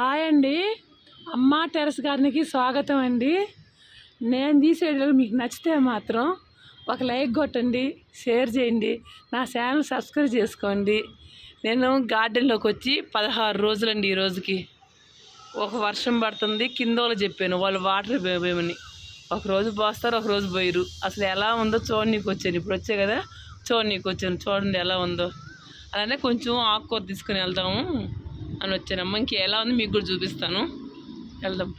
Hi అండి. అమ్మ terrace గార్డెన్కి స్వాగతం అండి. నేను తీసేది మీకు నచ్చితే మాత్రం ఒక లైక్ కొట్టండి షేర్ చేయండి నా ఛానల్ సబ్స్క్రైబ్ చేసుకోండి. నేను గార్డెన్లోకి వచ్చి పదహారు రోజులండి ఈ రోజుకి. ఒక వర్షం పడుతుంది కింద వాళ్ళు చెప్పాను వాళ్ళు వాటర్ పోయమని. ఒకరోజు పోస్తారు ఒక రోజు పోయిరు అసలు ఎలా ఉందో చూడనీకి వచ్చాను. ఇప్పుడు వచ్చే కదా చూడనీకి వచ్చాను. చూడండి ఎలా ఉందో. అలానే కొంచెం ఆకుకూర తీసుకుని వెళ్తాము అని వచ్చానమ్మ ఇంక ఎలా ఉంది మీకు కూడా చూపిస్తాను. వెళ్దాం.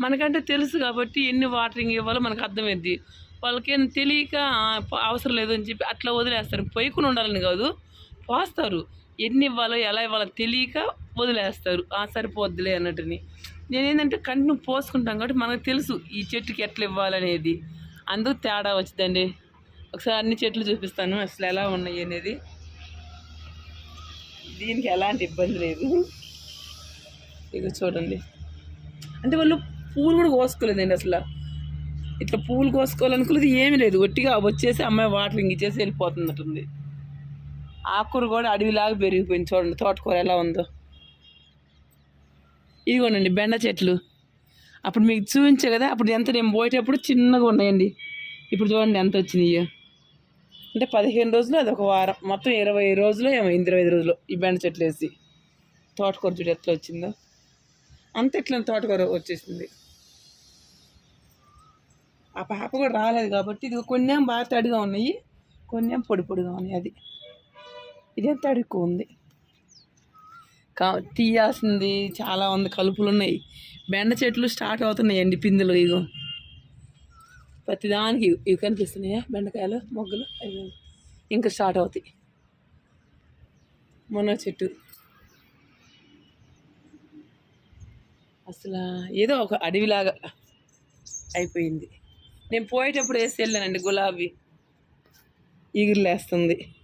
మనకంటే తెలుసు కాబట్టి ఎన్ని వాటరింగ్ ఇవ్వాలో మనకు అర్థమైంది వాళ్ళకేం తెలియక అవసరం లేదు అని చెప్పి అట్లా వదిలేస్తారు. పొయ్యకుండా ఉండాలని కాదు. పోస్తారు. ఎన్ని ఇవ్వాలో ఎలా ఇవ్వాలో తెలియక వదిలేస్తారు. ఆ సరిపోద్దులే అన్నట్టుని. నేనేంటంటే కంటిన్యూ పోసుకుంటాం కాబట్టి మనకు తెలుసు ఈ చెట్టుకి ఎట్లా ఇవ్వాలనేది. అందుకు తేడా వచ్చిందండి. ఒకసారి అన్ని చెట్లు చూపిస్తాను. అసలు ఎలా ఉన్నాయి అనేది. దీనికి ఎలాంటి ఇబ్బంది లేదు. ఇక చూడండి. అంటే వాళ్ళు పూలు కూడా కోసుకోలేదండి అసలు. ఇట్లా పూలు కోసుకోవాలనుకున్నది ఏమీ లేదు. ఒట్టిగా వచ్చేసి అమ్మాయి వాటరింగ్ ఇచ్చేసి వెళ్ళిపోతున్నట్టుంది ఆకుకూర కూడా అడవిలాగా పెరిగిపోయింది చూడండి. తోటకూర ఎలా ఉందో. ఇదిగోనండి బెండ చెట్లు. అప్పుడు మీకు చూపించే కదా అప్పుడు ఎంత నేను పోయేటప్పుడు చిన్నగా ఉన్నాయండి. ఇప్పుడు చూడండి ఎంత వచ్చినాయో. అంటే పదిహేను రోజులు అది ఒక వారం. మొత్తం ఇరవై రోజులు ఏమో ఇరవై ఐదు రోజులు ఈ బెండ చెట్లు వేసి. తోటకూర చూడు ఎట్లా వచ్చిందో. అంత ఎట్లా తోటకూర వచ్చేసింది. ఆ పాప కూడా రాలేదు కాబట్టి ఇది కొన్ని బాగా తడిగా ఉన్నాయి. కొన్ని పొడి పొడిగా ఉన్నాయి అది. ఇదేం తడుక్కువ ఉంది. కా తీయాల్సింది చాలా ఉంది. కలుపులు ఉన్నాయి. బెండ చెట్లు స్టార్ట్ అవుతున్నాయండి పిందులు ఇగో ప్రతిదానికి ఇవి- ఇవి కనిపిస్తున్నాయా? బెండకాయలు మొగ్గలు అవి ఇంకా స్టార్ట్ అవుతాయి. మొన్న చెట్టు. అసలు ఏదో ఒక అడవిలాగా అయిపోయింది. నేను పోయేటప్పుడు వేసి వెళ్ళానండి గులాబీ. ఈగిరిలేస్తుంది.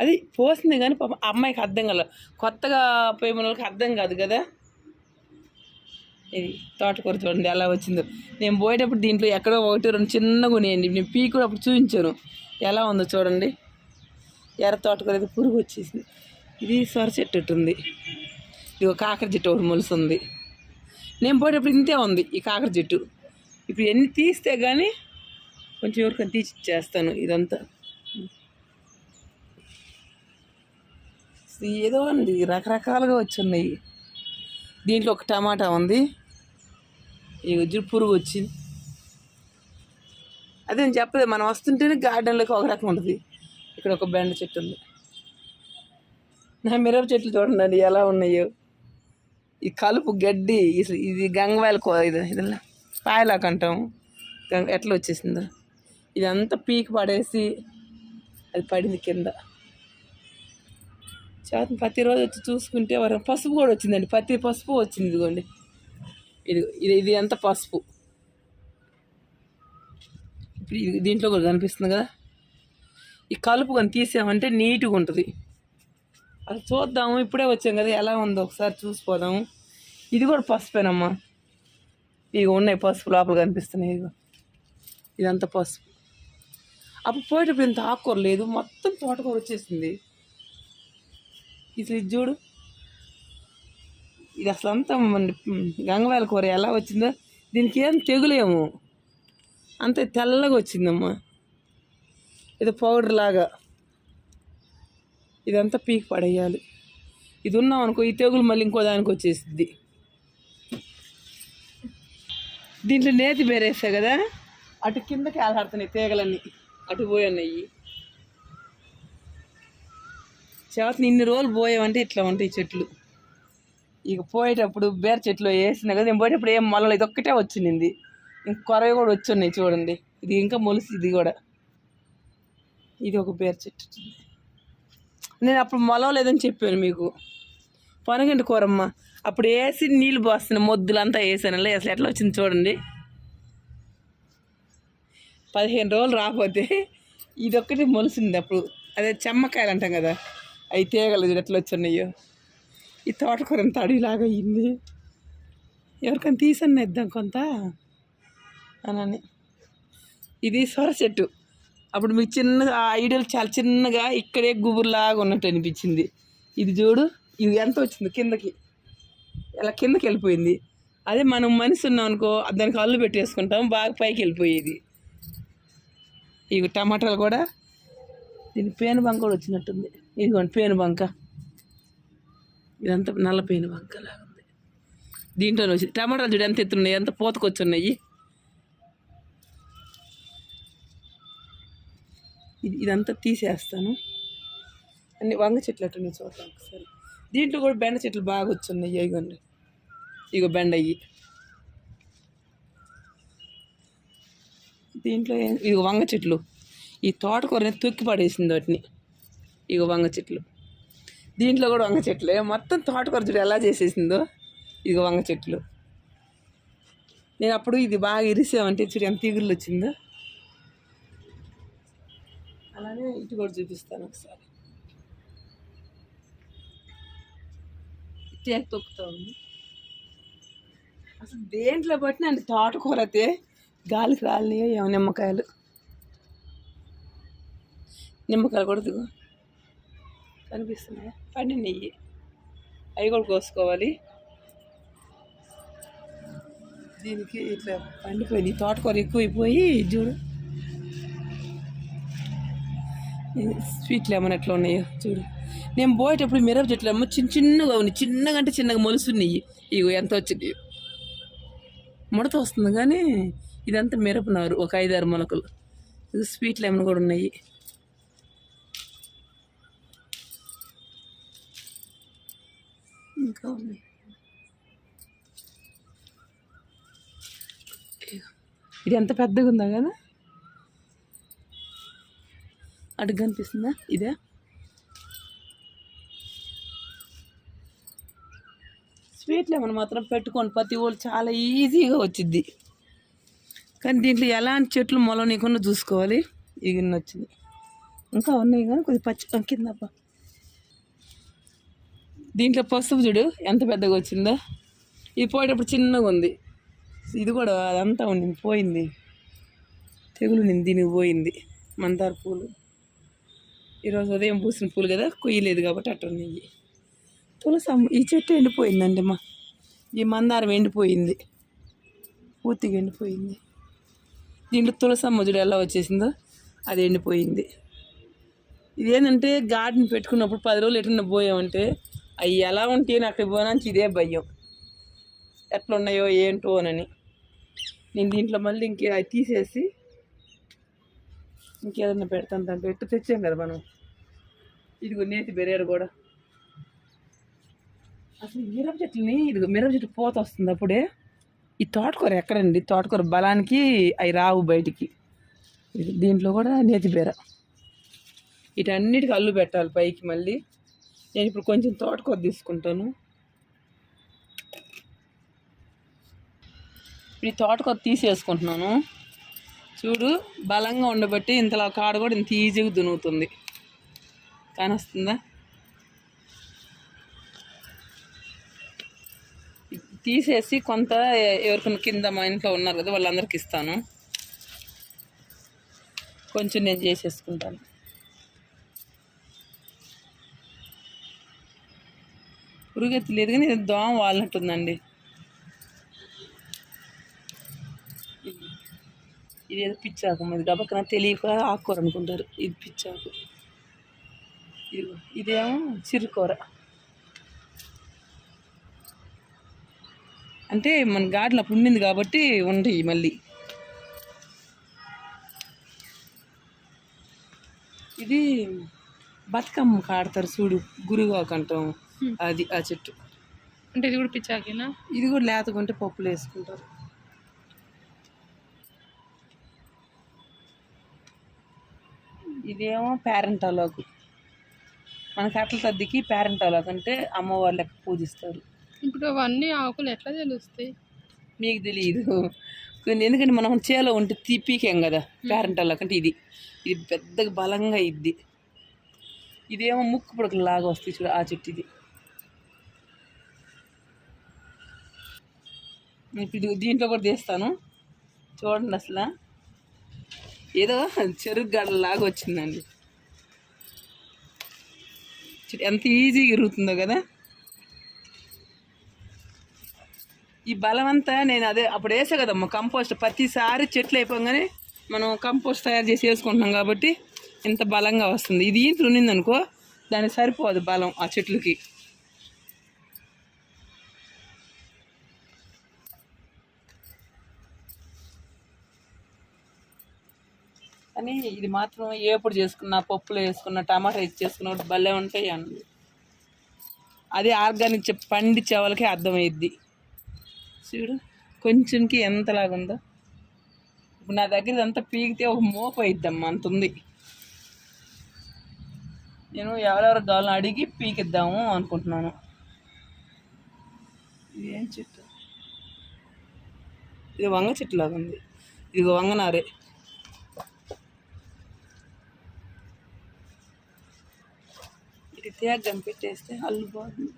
అది పోసింది కానీ పాపం అమ్మాయికి అర్థం కాల. కొత్తగా పోయి వాళ్ళకి అర్థం కాదు కదా. ఇది తోటకూర చూడండి ఎలా వచ్చిందో. నేను పోయేటప్పుడు దీంట్లో ఎక్కడో ఒకటి రెండు చిన్నగా ఉన్నాయండి. నేను పీ కూడా అప్పుడు చూపించాను. ఎలా ఉందో చూడండి. ఎర్ర తోటకూర అయితే పురుగు వచ్చేసింది. ఇది సొర చెట్టు ఉంది. ఇది ఒక కాకర చెట్టు ఒకటి మొలుస్తుంది. నేను పోయేటప్పుడు ఇంతే ఉంది ఈ కాకర చెట్టు. ఇప్పుడు ఎన్ని తీస్తే కానీ కొంచెం ఎవరికైనా తీసి చేస్తాను ఇదంతా. ఇది ఏదో అండి రకరకాలుగా వచ్చి ఉన్నాయి దీంట్లో ఒక టమాటా ఉంది. ఇక వచ్చి పురుగు వచ్చింది. అదే నేను చెప్పలేదు మనం వస్తుంటేనే గార్డెన్లోకి ఒక రకం ఉంటుంది. ఇక్కడ ఒక బెండ చెట్టు ఉంది. నా మిరప చెట్లు చూడండి ఎలా ఉన్నాయో. ఈ కలుపు గడ్డి ఇది- ఇది గంగవాయల కో ఇది ఇదిలా పాయలాక అంటాం. ఎట్లా వచ్చేసిందో. ఇదంతా పీకి పడేసి అది పడింది కింద. చేత ప్రతిరోజు వచ్చి చూసుకుంటే వరం పసుపు కూడా వచ్చిందండి. ప్రతి పసుపు వచ్చింది ఇదిగోండి. ఇది ఇది ఇది ఎంత పసుపు? ఇప్పుడు దీంట్లో కూడా కనిపిస్తుంది కదా? ఈ కలుపు కానీ తీసామంటే నీట్గా ఉంటుంది. అది చూద్దాము. ఇప్పుడే వచ్చాం కదా. ఎలా ఉందో ఒకసారి చూసిపోదాము. ఇది కూడా పసుపేనమ్మా. ఇవి ఉన్నాయి పసుపు లోపల కనిపిస్తున్నాయి. ఇదిగో. ఇదంతా పసుపు. అప్పుడు పోయేటప్పుడు ఇంత ఆకుకూర లేదు. మొత్తం తోటకూర వచ్చేసింది. ఇది చూడు. ఇది అసలు అంతా మన కూర ఎలా వచ్చిందో దీనికి ఏం తెగులేము. అంత తెల్లగా వచ్చిందమ్మా. ఇది పౌడర్ లాగా. ఇదంతా పీకి పడేయాలి. ఇది ఉన్నాం అనుకో ఈ తెగులు మళ్ళీ ఇంకో దానికి వచ్చేసిద్ది. దీంట్లో నేతి బేరేస్తా కదా? అటు కిందకి ఆలాడుతున్నాయి తీగలన్నీ అటు పోయి ఉన్నాయి చేత ఇన్ని రోజులు పోయామంటే ఇట్లా ఉంటాయి చెట్లు. ఇక పోయేటప్పుడు బేర చెట్లు వేసిన కదా నేను పోయేటప్పుడు ఏం మొలలు ఇది ఒక్కటే వచ్చింది. ఇంక కొరవి కూడా వచ్చున్నాయి చూడండి. ఇది ఇంకా మొలిసి ఇది కూడా. ఇది ఒక బేర చెట్టు. నేను అప్పుడు మొలవలేదని చెప్పాను మీకు. పనగండి కూరమ్మ అప్పుడు వేసి నీళ్ళు పోస్తున్న మొద్దులంతా వేసాను అసలు ఎట్లా వచ్చింది చూడండి. పదిహేను రోజులు రాకపోతే ఇది ఒక్కటి మొలిసింది అప్పుడు. అదే చెమ్మకాయలు అంటాం కదా. అయితే కలదు ఎట్లా వచ్చినాయో ఈ తోటకూర అంత అడవిలాగా అయింది. ఎవరికైనా తీసన్న ఇద్దాం కొంత అనని. ఇది సొర చెట్టు. అప్పుడు మీకు చిన్నగా ఆ చాలా చిన్నగా ఇక్కడే గుబురులాగా ఉన్నట్టు అనిపించింది. ఇది చూడు ఇది ఎంత వచ్చింది కిందకి. ఇలా కిందకి వెళ్ళిపోయింది. అదే మనం మనిషి ఉన్నాం అనుకో దానికి అల్లు పెట్టేసుకుంటాం బాగా పైకి వెళ్ళిపోయేది. ఇవి టమాటాలు కూడా దీని పేను బంక కూడా వచ్చినట్టుంది. ఇదిగోండి పేను బంక. ఇదంతా నల్ల పేను బంక లాగా ఉంది. దీంట్లో వచ్చి టమాటాలు చూడు ఎంత ఎత్తున్నాయి ఎంత పోతకొచ్చున్నాయి. ఇది ఇదంతా తీసేస్తాను. అన్ని వంగ చెట్లు అట్టున్నాయి చూద్దాం ఒకసారి. దీంట్లో కూడా బెండ చెట్లు బాగా వచ్చున్నాయి ఇగోండి ఇగో బెండ అయ్యి. దీంట్లో ఇది వంగ చెట్లు. ఈ తోటకూరని తొక్కి పడేసింది వాటిని. ఇగో వంగ చెట్లు. దీంట్లో కూడా వంగ చెట్లే. మొత్తం తోటకూర చూడు ఎలా చేసేసిందో. ఇగో వంగ చెట్లు. నేను అప్పుడు ఇది బాగా ఇరిసామంటే చూడు ఎంత ఇగుళ్ళు వచ్చిందో. అలానే ఇటు కూడా చూపిస్తాను ఒకసారి. టేక్ తొక్కుతా ఉంది? అసలు దేంట్లో పట్టిన అండి తోటకూర అయితే గాలికి రాలినాయో ఏమో నిమ్మకాయలు. నిమ్మకాయలు కూడా దిగు కనిపిస్తున్నాయా పండి నెయ్యి. అవి కూడా కోసుకోవాలి. దీనికి ఇట్లా పండిపోయింది. తోటకూర ఎక్కువైపోయి చూడు. స్వీట్లు ఏమైనా ఎట్లా ఉన్నాయో చూడు. నేను పోయేటప్పుడు మిరప చెట్లు ఏమో చిన్న చిన్నగా ఉన్నాయి. చిన్నగా అంటే చిన్నగా మొలుస్తున్నాయి ఇగో ఎంత వచ్చింది? ముడత వస్తుంది కానీ ఇదంతా మిరపనారు ఒక ఐదారు మొలకలు. ఇది స్వీట్ కూడా ఉన్నాయి. ఇంకా ఉన్నాయి. ఇది ఎంత పెద్దగా ఉందా కదా? అడుగు కనిపిస్తుందా ఇదే? స్వీట్ లెమన్ మాత్రం పెట్టుకోండి. ప్రతి వాళ్ళు చాలా ఈజీగా వచ్చింది కానీ దీంట్లో ఎలాంటి చెట్లు మొలనీయకుండా చూసుకోవాలి. ఇవి వచ్చింది ఇంకా ఉన్నాయి కానీ కొద్దిగా పచ్చి కింద అబ్బా. దీంట్లో పసుపు చూడు ఎంత పెద్దగా వచ్చిందో. ఇది పోయేటప్పుడు చిన్నగా ఉంది. ఇది కూడా అదంతా ఉండింది పోయింది. తెగులు నింది దీనికి పోయింది. మందార పూలు. ఈరోజు ఉదయం పూసిన పూలు కదా కొయ్యలేదు కాబట్టి అట్ట ఉన్నాయి. తులసమ్మ ఈ చెట్టు ఎండిపోయిందండి మా ఈ మందారం ఎండిపోయింది. పూర్తిగా ఎండిపోయింది. దీంట్లో తులసమ్మ చూడు ఎలా వచ్చేసిందో అది ఎండిపోయింది. ఇదేంటంటే గార్డెన్ పెట్టుకున్నప్పుడు పది రోజులు ఎటున్న పోయామంటే అవి ఎలా ఉంటాయి నాకు అక్కడికి ఇదే భయం. ఎట్లున్నాయో ఏంటో అని నేను దీంట్లో మళ్ళీ ఇంకే అవి తీసేసి ఇంకేదన్నా పెడతాను దాంట్లో ఎట్టు తెచ్చాం కదా మనం. ఇదిగో నేతి బెరేరు కూడా. అసలు ఈ మిరప చెట్లని ఇదిగో మిరప చెట్టు పోత వస్తుంది అప్పుడే. ఈ తోటకూర ఎక్కడండి? తోటకూర బలానికి అవి రావు బయటికి. దీంట్లో కూడా నేతి బీర వీటన్నిటికి అల్లు పెట్టాలి పైకి మళ్ళీ. నేను ఇప్పుడు కొంచెం తోటకూర తీసుకుంటాను. ఇప్పుడు ఈ తోటకూర తీసేసుకుంటున్నాను. చూడు బలంగా ఉండబట్టి ఇంతలో కాడ కూడా ఇంత ఈజీగా దునుగుతుంది కానొస్తుందా? తీసేసి కొంత ఎవరికైనా కింద మా ఇంట్లో ఉన్నారు కదా వాళ్ళందరికి ఇస్తాను. కొంచెం నేను చేసేసుకుంటాను. పురుగెత్తి లేదు కానీ ఇది దోమ వాలినట్టుందండి. ఇది- ఏదో పిచ్చాకు ఇది గబక్కన తెలియక ఆకుకూర అనుకుంటారు. ఇది పిచ్చాకు. ఇదేమో చిరుకూర. అంటే మన గాడిలో అప్పుడు ఉండింది కాబట్టి ఉంటాయి మళ్ళీ. ఇది బతుకమ్మ కాడతారు చూడు గురుగాకు అంటాం. అది ఆ చెట్టు. అంటే ఇది కూడా పిచ్చాకేనా? ఇది కూడా లేతకుంటే పప్పులు వేసుకుంటారు. ఇదేమో పేరెంటాలకు. మన కట్టల తద్దికి పేరెంటాలకు అంటే అమ్మవారు లెక్క పూజిస్తారు. ఇప్పుడు అవన్నీ ఆకులు ఎట్లా తెలుస్తాయి? మీకు తెలియదు కొన్ని ఎందుకంటే మనం చేలో ఉంటే తిప్పికేం కదా? పేరెంటాలకు అంటే ఇది. ఇది పెద్దగా బలంగా ఇద్ది ఇదేమో ముక్కు పుడకలు లాగా వస్తాయి చూడు ఆ చెట్టు ఇది. ఇప్పుడు దీంట్లో కూడా తీస్తాను. చూడండి అసలు. ఏదో చెరుకు గడలాగా వచ్చిందండి. ఎంత ఈజీగా ఇరుగుతుందో కదా. ఈ బలం అంతా నేను అదే అప్పుడు వేసా కదమ్మా కంపోస్ట్ ప్రతిసారి చెట్లు అయిపోగానే మనం కంపోస్ట్ తయారు చేసి వేసుకుంటున్నాం కాబట్టి ఇంత బలంగా వస్తుంది. ఇది ఈంత ఉన్నిందనుకో దానికి సరిపోదు బలం ఆ చెట్లకి. కానీ ఇది మాత్రం ఏపుడు చేసుకున్న పప్పులు వేసుకున్న టమాటా ఇచ్చి చేసుకున్న భలే ఉంటాయి అన్నది అది ఆర్గానిక్ చెప్ పండించే వాళ్ళకి అర్థమైద్ది. చూడు కొంచెంకి ఎంతలాగా ఉందో. ఇప్పుడు నా దగ్గర ఇదంతా పీకితే ఒక మోపు అయిద్దమ్మా అంత ఉంది. నేను ఎవరెవరు కావాలని అడిగి పీకిద్దాము అనుకుంటున్నాను. ఇదేం ఏం చెట్టు? ఇది వంగ చెట్టు లాగా ఉంది. ఇది వంగనారే ఇది తేగం పెట్టేస్తే అల్లు బాగుంది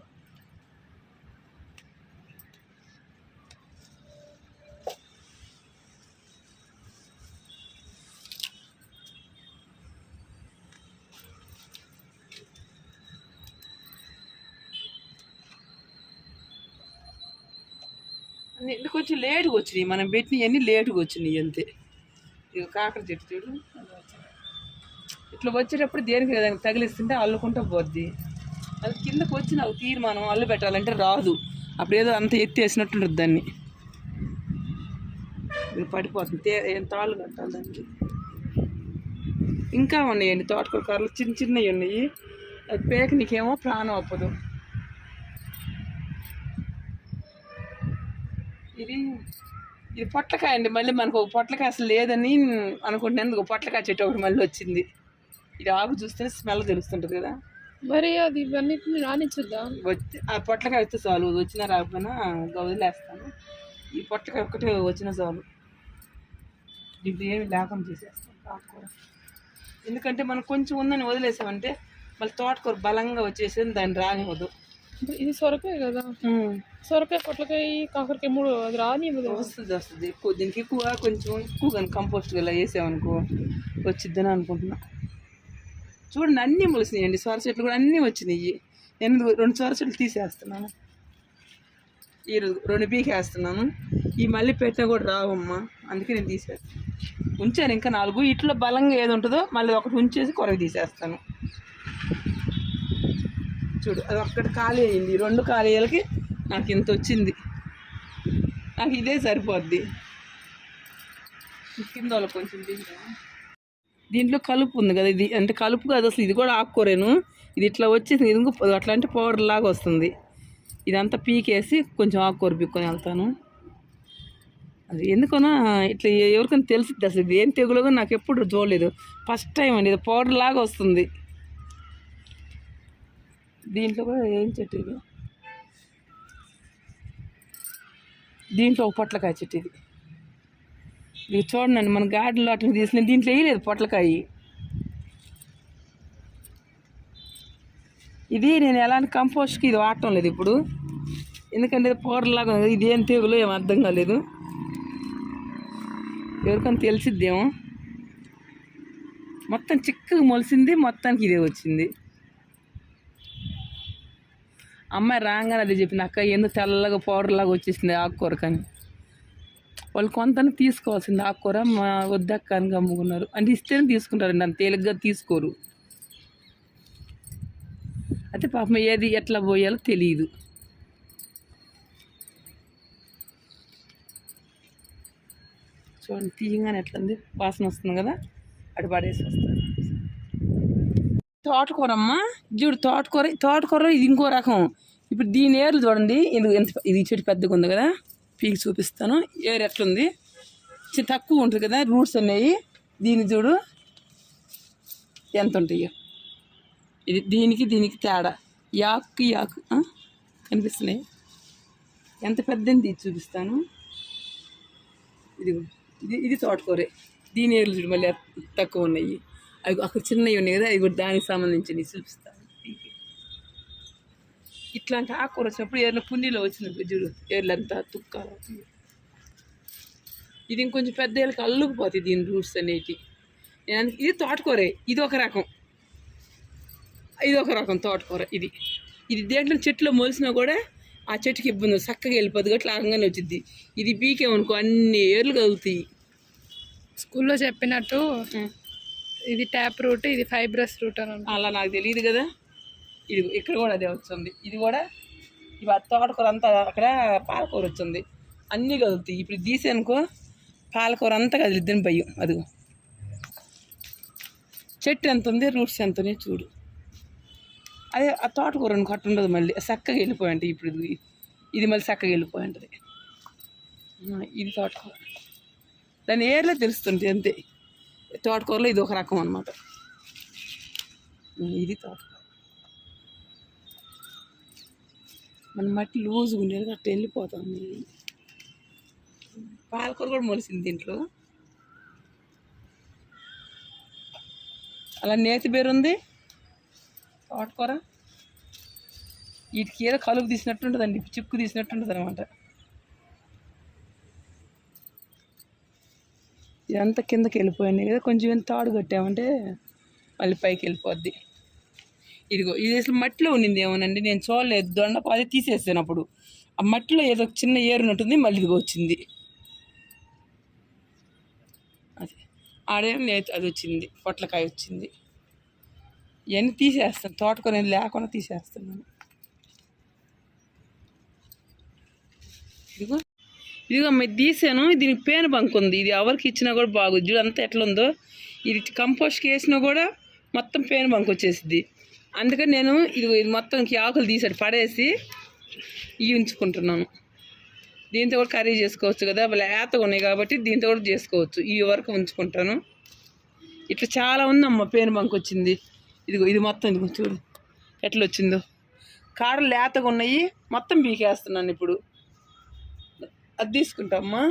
కొంచెం లేటుగా వచ్చినాయి. మనం పెట్టినవి అన్నీ లేటుగా వచ్చినాయి అంతే. ఇక కాకర చెట్టు చూడు. ఇట్లా వచ్చేటప్పుడు దేనికి దానికి తగిలిస్తుంటే అల్లుకుంటూ పోద్ది. అది కిందకు వచ్చిన నాకు తీర్మానం అల్లు పెట్టాలంటే రాదు. అప్పుడు ఏదో అంత ఎత్తి వేసినట్టుంటుంది దాన్ని. ఇది పడిపోతుంది. తే ఏం తాళ్ళు కట్టాలి దానికి. ఇంకా ఉన్నాయండి తోటకూర కర్రలు. చిన్న చిన్నవి ఉన్నాయి. అది పేక నీకేమో ప్రాణం అప్పదు. ఇది ఇది పొట్లకాయ అండి. మళ్ళీ మనకు ఒక పొట్లకాయ అసలు లేదని అనుకుంటున్నాను. ఒక పొట్లకాయ చెట్టు ఒకటి మళ్ళీ వచ్చింది. ఇది ఆకు చూస్తే స్మెల్ తెలుస్తుంటుంది కదా. మరి అది ఇవన్నిటిని రానిచ్చుద్దా? వచ్చి ఆ పొట్లకాయ వస్తే చాలు వచ్చినా రాకపోయినా వదిలేస్తాను ఈ పొట్లకాయ ఒక్కటే వచ్చిన చాలు. దీంట్లో ఏమి లేకుండా చేసేస్తాను ఆకుకూర. ఎందుకంటే మనం కొంచెం ఉందని వదిలేసామంటే మళ్ళీ తోటకూర బలంగా వచ్చేసి దాన్ని రానివ్వదు. ఇది సొరకాయ కదా? సొరకాయ పొట్లకాయ కాకరకాయ మూడు అది రానివ్వదు వస్తుంది వస్తుంది. దీనికి ఎక్కువ కొంచెం ఎక్కువ కానీ కంపోస్ట్ ఇలా వేసామనుకో వచ్చిద్దని అనుకుంటున్నా. చూడండి అన్నీ మొలిసినాయండి. సొర చెట్లు కూడా అన్నీ వచ్చినాయి. నేను రెండు సొర చెట్లు తీసేస్తున్నాను. ఈ రెండు- రెండు పీకేస్తున్నాను. ఈ మళ్ళీ పెట్టినా కూడా రావమ్మా. అందుకే నేను తీసేస్తాను. ఉంచాను ఇంకా నాలుగు. ఇట్లో బలంగా ఏది ఉంటుందో మళ్ళీ ఒకటి ఉంచేసి కొరకు తీసేస్తాను. చూడు అది ఒక్కటి ఖాళీ అయింది. రెండు ఖాళీలకి నాకు ఇంత వచ్చింది. నాకు ఇదే సరిపోద్ది. కింద వాళ్ళకి కొంచెం తింటాను దీంట్లో కలుపు ఉంది కదా ఇది అంటే కలుపు కాదు అసలు ఇది కూడా ఆకుకూరేను. ఇది ఇట్లా వచ్చేసి ఇది ఇంకో అట్లా అంటే పౌడర్ లాగా వస్తుంది. ఇదంతా పీకేసి కొంచెం ఆకుకూర పీక్కొని వెళ్తాను. అది ఎందుకనో ఇట్లా ఎవరికైనా తెలిసిద్ది అసలు ఇది ఏం తెగులుగా నాకు ఎప్పుడు చూడలేదు. ఫస్ట్ టైం అండి ఇది పౌడర్ లాగా వస్తుంది. దీంట్లో కూడా ఏం చెట్టు ఇది? దీంట్లో ఒక పొట్లకాయ చెట్టు ఇది. ఇది చూడండి మన గార్డెన్లో అట్లా తీసిన దీంట్లో వేయలేదు పొట్లకాయ. ఇది నేను ఎలాంటి కంపోస్ట్కి ఇది వాడటం లేదు ఇప్పుడు. ఎందుకంటే ఇది పౌడర్ ఉంది. ఇది ఏం తెగులు ఏం అర్థం కాలేదు. ఎవరికైనా తెలిసిద్దేమో. మొత్తం చిక్కగా మొలిసింది మొత్తానికి ఇదే వచ్చింది. అమ్మాయి రాగానే అదే చెప్పింది అక్క ఎందుకు తెల్లగా పౌడర్ లాగా వచ్చేసింది ఆకుకూర కానీ వాళ్ళు కొంత తీసుకోవాల్సింది. ఆకుకూర మా వద్దక్క అని అమ్ముకున్నారు అంటే ఇస్తేనే తీసుకుంటారండి అంత తేలిగ్గా తీసుకోరు. అయితే పాపం ఏది ఎట్లా పోయాలో తెలియదు చూడండి తీయగానే ఉంది వాసన వస్తుంది కదా అటు పడేసి వస్తారు తోటకూర అమ్మ చూడు తోటకూర తోటకూర ఇది ఇంకో రకం. ఇప్పుడు దీని ఏర్లు చూడండి ఇది ఎంత ఇది చెట్టు పెద్దగా ఉంది కదా. పీకి చూపిస్తాను. ఏరు ఎట్లుంది? తక్కువ ఉంటుంది కదా రూట్స్ అనేవి. దీని చూడు. ఎంత ఉంటాయో ఇది దీనికి దీనికి తేడా. యాక్ యాక్ కనిపిస్తున్నాయి. ఎంత పెద్దది ఇది చూపిస్తాను. ఇది ఇది ఇది తోటకూరే. దీని ఏర్లు చూడు మళ్ళీ తక్కువ ఉన్నాయి. అవి అక్కడ చిన్నవి ఉన్నాయి కదా అవి కూడా దానికి సంబంధించినవి చూపిస్తాను ఇట్లాంటి ఆకుకూర వచ్చినప్పుడు ఏర్ల పుండిలో వచ్చినప్పుడు చూడు ఏర్లంతా తుక్కాలు. ఇది ఇంకొంచెం పెద్ద ఏళ్ళకి అల్లుకుపోతాయి దీని రూట్స్ అందుకే- ఇది తోటకూరే ఇది ఒక రకం. ఇది ఒక రకం తోటకూర ఇది. ఇది దేంట్లో చెట్లు మొలిసినా కూడా ఆ చెట్టుకి ఇబ్బంది. చక్కగా వెళ్ళిపోద్ది గట్లా లాగంగానే వచ్చింది ఇది పీకేమనుకో అన్ని ఏర్లు కలుగుతాయి స్కూల్లో చెప్పినట్టు ఇది ట్యాప్ రూట్ ఇది ఫైబ్రస్ రూట్ అని. అలా నాకు తెలియదు కదా. ఇది ఇక్కడ కూడా అదే వచ్చింది ఇది కూడా ఇవి ఆ తోటకూర అంతా అక్కడ పాలకూర వచ్చింది. అన్నీ కదులుతాయి. ఇప్పుడు తీసానుకో పాలకూర అంతా కదిలిద్దని భయం. అదిగో. చెట్టు ఎంత ఉంది? రూట్స్ ఎంత ఉన్నాయి చూడు. అదే ఆ తోటకూర అనుకో ఉండదు మళ్ళీ. చక్కగా వెళ్ళిపోయి ఇప్పుడు ఇది. ఇది మళ్ళీ చక్కగా వెళ్ళిపోయి ఉంటుంది. ఇది తోటకూర. దాని ఏర్లో తెలుస్తుంది అంతే. తోటకూరలో ఇది ఒక రకం అనమాట ఇది తోటకూర. మన మట్టి లూజ్గా ఉండేది అట్లా వెళ్ళిపోతుంది పాలకూర కూడా మొలిసింది దీంట్లో. అలా నేతి బేరు ఉంది. తోటకూర. వీటికి ఏదో కలుపు తీసినట్టుంటుందండి చిక్కు తీసినట్టుంటుంది అనమాట ఇదంతా కిందకి వెళ్ళిపోయింది కదా కొంచెం తాడు కట్టామంటే మళ్ళీ పైకి వెళ్ళిపోద్ది. ఇదిగో ఇది అసలు మట్టిలో ఉండింది ఏమోనండి నేను చూడలేదు. దొండపాది తీసేసాను అప్పుడు. ఆ మట్టిలో ఏదో చిన్న ఏరునట్టుంది మళ్ళీ ఇదిగో వచ్చింది. అది ఆడేం నేతి అది వచ్చింది పొట్లకాయ వచ్చింది. ఇవన్నీ తీసేస్తాను తోటకూర ఏం లేకుండా తీసేస్తున్నాను ఇదిగో ఇదిగో మీరు తీసాను దీనికి పేను బంక్ ఉంది ఇది ఎవరికి ఇచ్చినా కూడా బాగుంది. చూడు అంతా ఇది కంపోస్ట్కి వేసినా కూడా మొత్తం పేను బంక్ వచ్చేసింది అందుకని నేను ఇది ఇది మొత్తం ఆకులు తీసాడు పడేసి ఇవి ఉంచుకుంటున్నాను దీంతో కూడా కర్రీ చేసుకోవచ్చు కదా లేతగా ఉన్నాయి కాబట్టి దీంతో కూడా చేసుకోవచ్చు. ఈ వరకు ఉంచుకుంటాను. ఇట్లా చాలా ఉందమ్మ పేను బంక్ వచ్చింది. ఇదిగో ఇది మొత్తం ఇదిగో చూడు ఎట్లా వచ్చిందో. కాడలు లేతగా ఉన్నాయి మొత్తం పీకేస్తున్నాను ఇప్పుడు. అది తీసుకుంటామ్మా.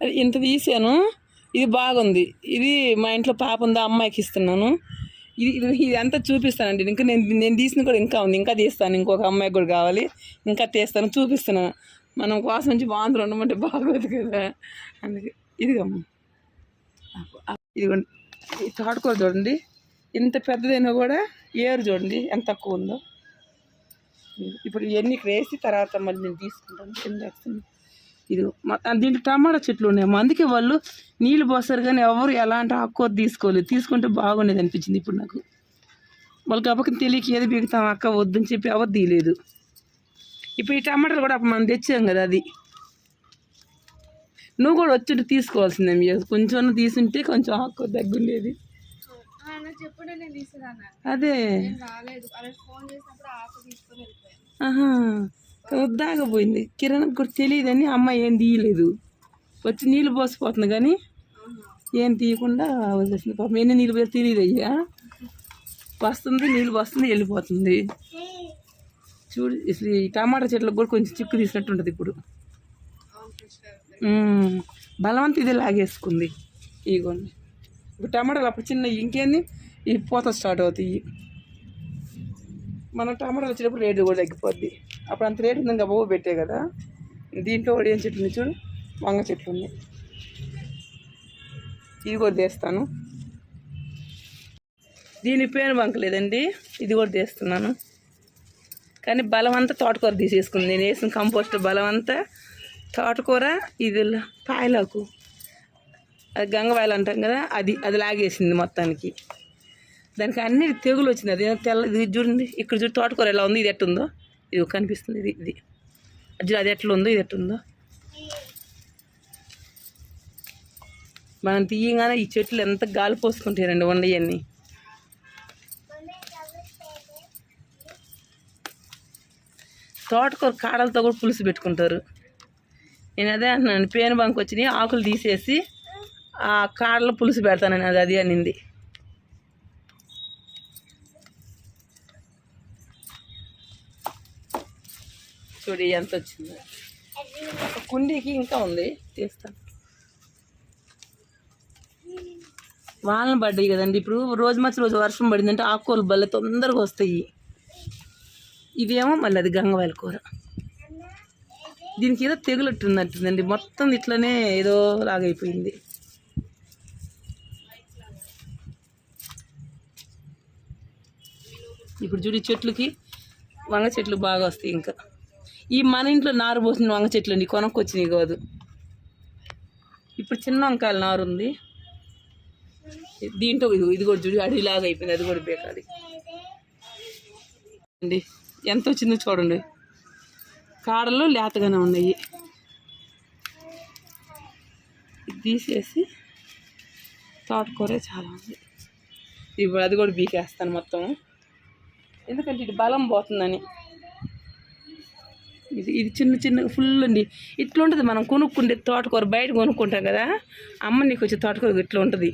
అది ఇంత తీసాను ఇది బాగుంది. ఇది మా ఇంట్లో పాప ఉంది అమ్మాయికి ఇస్తున్నాను. ఇది ఇది అంతా చూపిస్తానండి. ఇంకా నేను నేను తీసిన కూడా ఇంకా ఉంది. ఇంకా తీస్తాను. ఇంకొక అమ్మాయికి కూడా కావాలి. ఇంకా తీస్తాను. చూపిస్తున్నాను మనం కోసం నుంచి బాగుంది ఉండమంటే బాగోదు కదా. అందుకే ఇదిగమ్మ. ఇదిగోండి. ఈ తోటకూర చూడండి. ఇంత పెద్దదైనా కూడా ఏరు చూడండి. ఎంత తక్కువ ఉందో. ఇప్పుడు ఇవన్నీ ఇక్కడ వేసి తర్వాత మళ్ళీ నేను తీసుకుంటాను. కింద ఇది దీంట్లో టమాటా చెట్లు ఉన్నాయి అందుకే వాళ్ళు నీళ్ళు పోస్తారు కానీ ఎవరు ఎలాంటి ఆకుకూర తీసుకోలేదు. తీసుకుంటే బాగుండేది అనిపించింది ఇప్పుడు నాకు. వాళ్ళకి అప్పకి తెలియక ఏది పీకుతాం అక్క వద్దని చెప్పి ఎవరు తీయలేదు. ఇప్పుడు ఈ టమాటాలు కూడా అప్పుడు మనం తెచ్చాం కదా అది. నువ్వు కూడా వచ్చి తీసుకోవాల్సిందే మీ కొంచెం తీసుంటే కొంచెం ఆకుకూర నేను తీసుకురాను అదే. నేను పోయింది అలా కూడా తెలియదని అమ్మాయి ఏం తీయలేదు. వచ్చి నీళ్ళు పోసిపోతుంది కానీ ఏం తీయకుండా వదిలేసింది. పాపం ఎన్ని నీళ్ళు పోయి తెలియదు అయ్యా. వస్తుంది నీళ్ళు వస్తుంది వెళ్ళిపోతుంది. చూడు అసలు ఈ టమాటా చెట్లకు కూడా కొంచెం చిక్కు తీసినట్టు ఉంటుంది ఇప్పుడు. బలవంత ఇది లాగేసుకుంది. ఇగోండి. ఇప్పుడు టమాటాలు అప్పుడు చిన్న ఇంకేంది? ఈ పూత స్టార్ట్ అవుతాయి. మనం టమాటాలు వచ్చేటప్పుడు రేటు కూడా తగ్గిపోద్ది. అప్పుడు అంత రేటు ఉంది ఇంకా పెట్టే కదా. దీంట్లో కూడా ఏం చెట్లు చూడు వంగ చెట్లు ఉన్నాయి ఇది కూడా తీస్తాను. దీని పేరు వంకలేదండి ఇది కూడా తీస్తున్నాను. కానీ బలం అంతా తోటకూర తీసేసుకుంది. నేను వేసిన కంపోస్ట్ బలం అంతా తోటకూర ఇది పాయలాకు. అది గంగవాయలు అంటాం కదా అది అది లాగేసింది మొత్తానికి. దానికి అన్ని తెగులు వచ్చింది అది తెల్ల ఇది చూడండి ఇక్కడ చూడు తోటకూర ఎలా ఉంది ఇది ఎట్టుందో. ఇది కనిపిస్తుంది. ఇది ఇది. అది అది ఎట్లా ఉందో ఇది ఎట్లుందో. మనం తీయగానే ఈ చెట్లు ఎంత గాలి పోసుకుంటారండి వండయన్నీ. తోటకూర కాడలతో కూడా పులుసు పెట్టుకుంటారు. నేను అదే అంటున్నాను పేను బంక్ వచ్చినాయి ఆకులు తీసేసి ఆ కాడలో పులుసు పెడతానని అది అది అనింది. త్రీ ఎంత వచ్చింది ఒక కుండీకి ఇంకా ఉంది తీస్తాను వానలు పడ్డాయి కదండి ఇప్పుడు రోజు మధ్య రోజు వర్షం పడిందంటే ఆకుకూరలు భలే తొందరగా వస్తాయి. ఇదేమో మళ్ళీ అది గంగవాయల కూర. దీనికి ఏదో తెగులట్టున్నట్టుందండి మొత్తం ఇట్లనే ఏదో లాగైపోయింది. ఇప్పుడు చూడు చెట్లకి చెట్లుకి వంగ చెట్లు బాగా వస్తాయి ఇంకా. ఈ మన ఇంట్లో నారు పోసిన వంగ చెట్లు అండి కొనుక్కొచ్చినాయి కాదు. ఇప్పుడు చిన్న వంకాయల నారు ఉంది. దీంట్లో ఇది ఇది కూడా చూడు అడవిలాగా అయిపోయింది అది కూడా బేకాలి. అండి ఎంత వచ్చిందో చూడండి. కాడలు లేతగానే ఉన్నాయి. తీసేసి తోటకూరే చాలా ఉంది. ఇప్పుడు అది కూడా బీకేస్తాను మొత్తం ఎందుకంటే ఇది బలం పోతుందని. ఇది ఇది చిన్న చిన్న ఫుల్ అండి ఇట్లా ఉంటుంది మనం కొనుక్కుంటే తోటకూర బయట కొనుక్కుంటాం కదా అమ్మ నీకు వచ్చే తోటకూర ఇట్లా ఉంటుంది.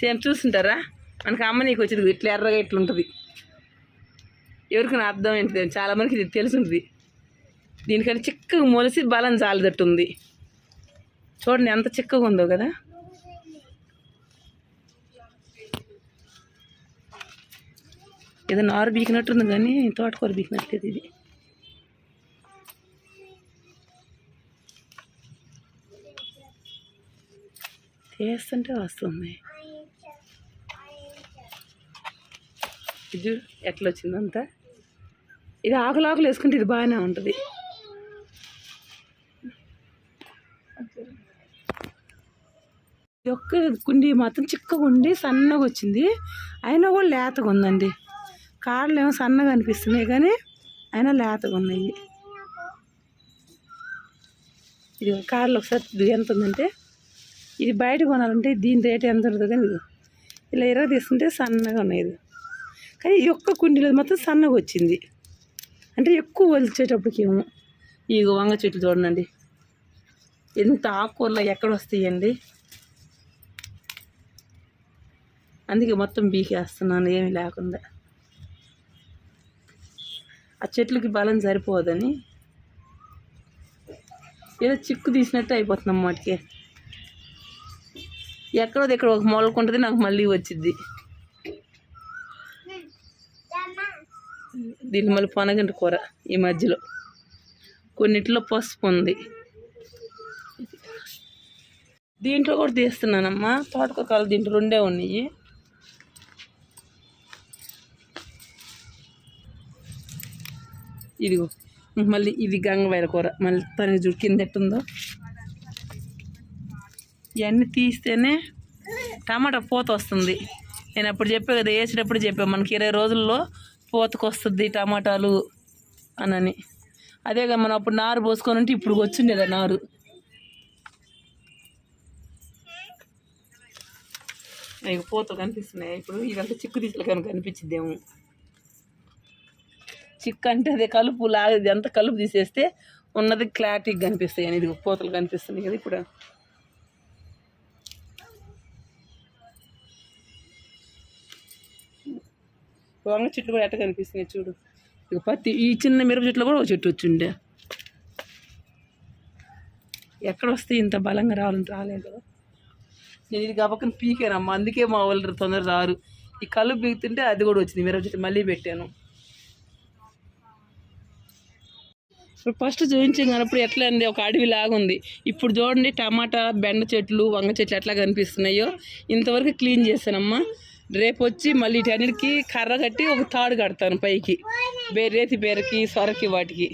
సేమ్ చూస్తుంటారా? మనకి అమ్మ నీకు వచ్చేది ఇట్లా ఎర్రగా ఇట్లా ఉంటుంది. ఎవరికైనా అర్థం ఏంటిది? చాలామందికి ఇది తెలుసుంటుంది దీనికంటే చిక్కగా మొలిసి బలం జాలిదట్టు ఉంది చూడండి ఎంత చిక్కగా ఉందో కదా. ఏదో నారు బీకినట్టుంది కానీ తోటకూర బీకినట్లేదు ఇది. చేస్తుంటే వస్తుంది. ఇది ఎట్లా వచ్చిందంతా ఇది ఆకులు ఆకులు వేసుకుంటే ఇది బాగానే ఉంటుంది. ఇది ఒక్క కుండి మాత్రం చిక్కగా ఉండి సన్నగా వచ్చింది. అయినా కూడా లేతగా ఉందండి. కాళ్ళు ఏమో సన్నగా అనిపిస్తున్నాయి కానీ అయినా లేతగా ఉన్నాయి. ఇది కాళ్ళు ఒకసారి ఎంత ఉందంటే ఇది బయట కొనాలంటే దీని రేట్ ఎంత ఉంటుంది కానీ ఇలా ఇరగ తీసుకుంటే సన్నగా ఉన్నాయి కానీ ఈ ఒక్క కుండీలో మాత్రం సన్నగా వచ్చింది. అంటే ఎక్కువ వలిచేటప్పటికి ఏమో. ఈ వంగ చెట్లు చూడండి. ఎంత ఆకుకూరలు ఎక్కడ వస్తాయండి? అందుకే మొత్తం బీకేస్తున్నాను ఏమీ లేకుండా. ఆ చెట్లకి బలం సరిపోదని ఏదో చిక్కు తీసినట్టు అయిపోతుంది వాటికి. ఎక్కడో దగ్గర ఒక మొలకుంటుంది నాకు మళ్ళీ వచ్చింది దీన్ని మళ్ళీ పొనగంట కూర ఈ మధ్యలో. కొన్నిట్లో పసుపు ఉంది. దీంట్లో కూడా తీస్తున్నానమ్మా. తోటకూర కాలు దీంట్లో రెండే ఉన్నాయి. ఇదిగో. మళ్ళీ ఇది గంగవైర కూర. మళ్ళీ తనకి చూడు కింద ఎట్టుందో. ఇవన్నీ తీస్తేనే టమాటా పూత వస్తుంది. నేను అప్పుడు చెప్పా కదా వేసేటప్పుడు చెప్పాను మనకి ఇరవై రోజుల్లో పూతకు వస్తుంది టమాటాలు అనని. అదేగా మనం అప్పుడు నారు పోసుకొని ఉంటే ఇప్పుడు వచ్చిండేదా నారు. ఇక పూత కనిపిస్తున్నాయి. ఇప్పుడు ఇదంతా చిక్కు తీసులు కనుక కనిపించిద్దేమో చిక్ అంటే అదే కలుపు లాగేది అంత కలుపు తీసేస్తే ఉన్నది క్లారిటీగా కనిపిస్తాయి అని ఇది పోతలు కనిపిస్తున్నాయి కదా ఇప్పుడు. వంగ చెట్లు కూడా ఎట్ట కనిపిస్తున్నాయి చూడు. ఇక పత్తి ఈ చిన్న మిరప చెట్లు కూడా ఒక చెట్టు వచ్చిండే. ఎక్కడ వస్తే ఇంత బలంగా రావాలంటే రాలేదు కదా. నేను ఇది గబక్కన పీకానమ్మా అందుకే మా వాళ్ళు తొందర రారు. ఈ కళ్ళు పీకుతుంటే అది కూడా వచ్చింది మిరప చెట్టు మళ్ళీ పెట్టాను. ఇప్పుడు ఫస్ట్ చూపించినప్పుడు ఎట్లా ఉంది ఒక అడవి లాగుంది ఉంది. ఇప్పుడు చూడండి టమాటా బెండ చెట్లు వంగ చెట్లు ఎట్లా కనిపిస్తున్నాయో. ఇంతవరకు క్లీన్ చేశానమ్మా. రేపు వచ్చి మళ్ళీ వీటన్నిటికి కర్ర కట్టి ఒక తాడు కడతాను పైకి. బేరేతి బేరకి సొరకి వాటికి.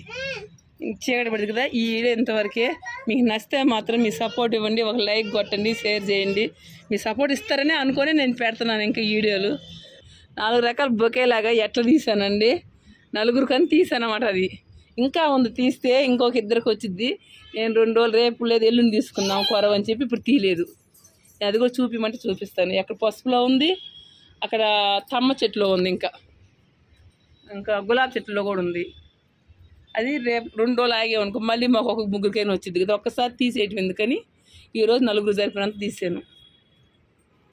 చీకటి పడుతుంది కదా ఈ వీడియో ఇంతవరకే. మీకు నచ్చితే మాత్రం మీ సపోర్ట్ ఇవ్వండి ఒక లైక్ కొట్టండి షేర్ చేయండి. మీ సపోర్ట్ ఇస్తారని అనుకొని నేను పెడుతున్నాను ఇంకా వీడియోలు. నాలుగు రకాల బొకేలాగా ఎట్లా తీసానండి? నలుగురు కానీ తీసానమాట అది. ఇంకా ఉంది తీస్తే ఇంకొక ఇద్దరికి వచ్చింది నేను రెండు రోజులు రేపు లేదు ఎల్లుండి తీసుకుందాం కొరవ అని చెప్పి ఇప్పుడు తీయలేదు. అది కూడా చూపిమంటే చూపిస్తాను. ఎక్కడ పసుపులో ఉంది అక్కడ తమ్మ చెట్టులో ఉంది ఇంకా. ఇంకా గులాబీ చెట్టులో కూడా ఉంది. అది రేపు రెండు రోజులు ఆగేవనుకో మళ్ళీ మాకు ఒక ముగ్గురికైనా వచ్చింది కదా ఒక్కసారి తీసేయటం ఎందుకని? ఈరోజు నలుగురు జరిపినంత తీసాను.